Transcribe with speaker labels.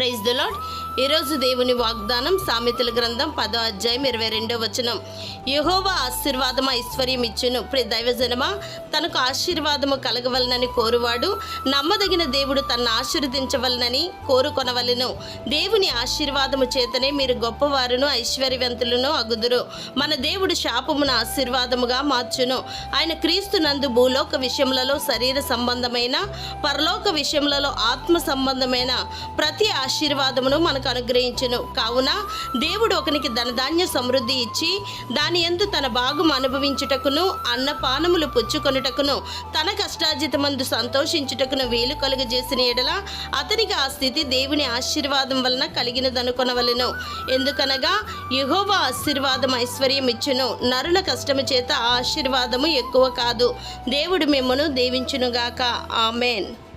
Speaker 1: Praise the lord ఈరోజు దేవుని వాగ్దానం సామెతల గ్రంథం పదో అధ్యాయం ఇరవై రెండో వచనం. యహోవా ఆశీర్వాదం ఐశ్వర్యం ఇచ్చును. ప్రి దైవజనమా తనకు ఆశీర్వాదము కలగవలనని కోరువాడు నమ్మదగిన దేవుడు తన్ను ఆశీర్వదించవలనని కోరుకొనవలెను. దేవుని ఆశీర్వాదము చేతనే మీరు గొప్పవారును ఐశ్వర్యవంతులను అగుదురు. మన దేవుడు శాపమును ఆశీర్వాదముగా మార్చును. ఆయన క్రీస్తు నందు భూలోక విషయములలో శరీర సంబంధమైన పరలోక విషయములలో ఆత్మ సంబంధమైన ప్రతి ఆశీర్వాదమును మనకు అనుగ్రహించును. కావున దేవుడు ఒకనికి ధనధాన్య సమృద్ధి ఇచ్చి దాని ఎందు తన భాగం అనుభవించుటకును అన్నపానములు పుచ్చుకొనుటకును తన కష్టార్జితమందు సంతోషించుటకును వీలు కలుగజేసిన ఎడల అతనికి ఆ స్థితి దేవుని ఆశీర్వాదం వలన కలిగినదనుకొనవలెను. ఎందుకనగా యహోవ ఆశీర్వాదం ఐశ్వర్యం ఇచ్చును. నరుల కష్టము చేత ఆశీర్వాదము ఎక్కువ కాదు. దేవుడు మిమ్మను దీవించునుగాక. ఆమెన్.